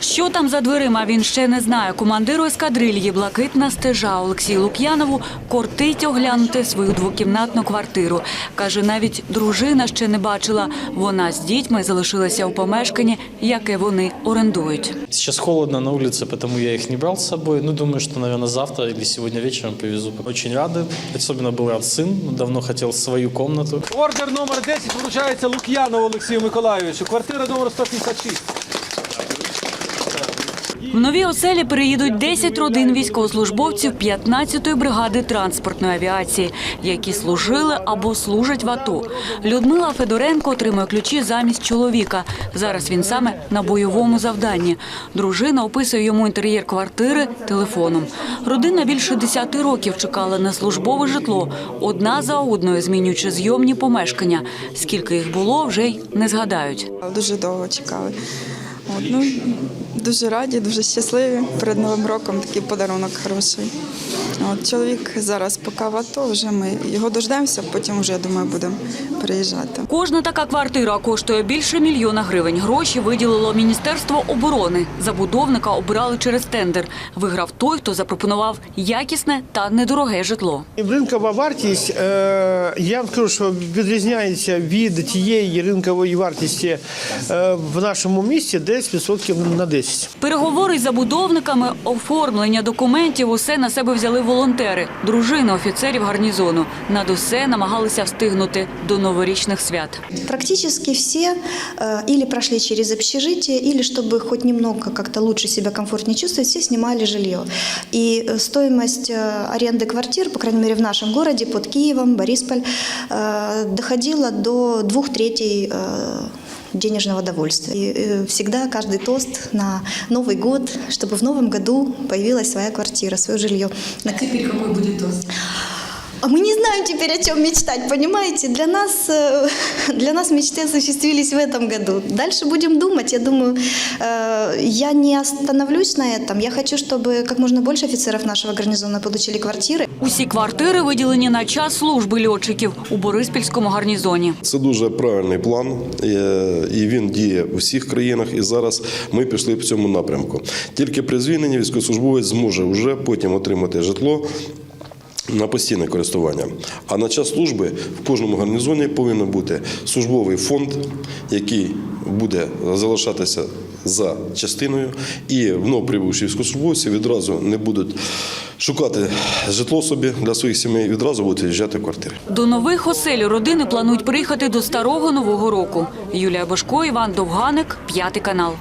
Що там за дверима, він ще не знає. Командиру ескадрильї Блакитна стежа Олексію Лук'янову кортить оглянути свою двокімнатну квартиру. Каже, навіть дружина ще не бачила. Вона з дітьми залишилася у помешканні, яке вони орендують. Сейчас холодно на улице, поэтому я их не брал с собой. Ну, думаю, что, наверное, завтра или сегодня вечером привезу. Очень рады. Особенно был рад сын. Давно хотел свою комнату. Ордер номер 10 вручається Лук'янову Олексію Миколайовичу. Квартира номер 156. В нові оселі переїдуть 10 родин військовослужбовців 15-ї бригади транспортної авіації, які служили або служать в АТО. Людмила Федоренко отримує ключі замість чоловіка. Зараз він саме на бойовому завданні. Дружина описує йому інтер'єр квартири телефоном. Родина більше 10 років чекала на службове житло, одна за одною змінюючи зйомні помешкання. Скільки їх було, вже й не згадають. Дуже довго чекали. От, ну, дуже раді, дуже щасливі. Перед Новим роком такий подарунок хороший. От, чоловік зараз поки в АТО, вже ми його дождемося, потім вже, я думаю, будемо переїжджати. Кожна така квартира коштує більше мільйона гривень. Гроші виділило Міністерство оборони. Забудовника обирали через тендер. Виграв той, хто запропонував якісне та недороге житло. Ринкова вартість, е, я вам скажу, що відрізняється від тієї ринкової вартості е, в нашому місті десь відсотків на 10. Переговори з забудовниками, оформлення документів усе на себе взяли волонтери, дружини офіцерів гарнізону. Над усе намагалися встигнути до новорічних свят. Практически все э, или прошли через общежитие, или чтобы хоть немного как-то лучше себя комфортнее чувствовать, все снимали жилье. И э, стоимость э, аренды квартир, по крайней мере в нашем городе, под Киевом, Борисполь, э, доходила до двух третей э, денежного довольствия. И э, всегда каждый тост на Новый год, чтобы в новом году появилась своя квартира, свое жилье. А теперь какой будет тост? А мы не знаем теперь, о чем мечтать, понимаете? Для нас, э, для нас мечты осуществились в этом году. Дальше будем думать. Я думаю, э, я не остановлюсь на этом. Я хочу, чтобы как можно больше офицеров нашего гарнизона получили квартиры. Усі квартири виділені на час служби льотчиків у Бориспільському гарнізоні. Це дуже правильний план, е, і він діє у всіх країнах. І зараз ми пішли в цьому напрямку. Тільки при звільненні військовослужбовець зможе вже потім отримати житло. На постійне користування. А на час служби в кожному гарнізоні повинен бути службовий фонд, який буде залишатися за частиною, і вновь прибувші військовослужбовці відразу не будуть шукати житло собі для своїх сімей, відразу будуть виїжджати в квартири. До нових осель родини планують приїхати до старого нового року. Юлія Бошко, Іван Довганик, п'ятий канал.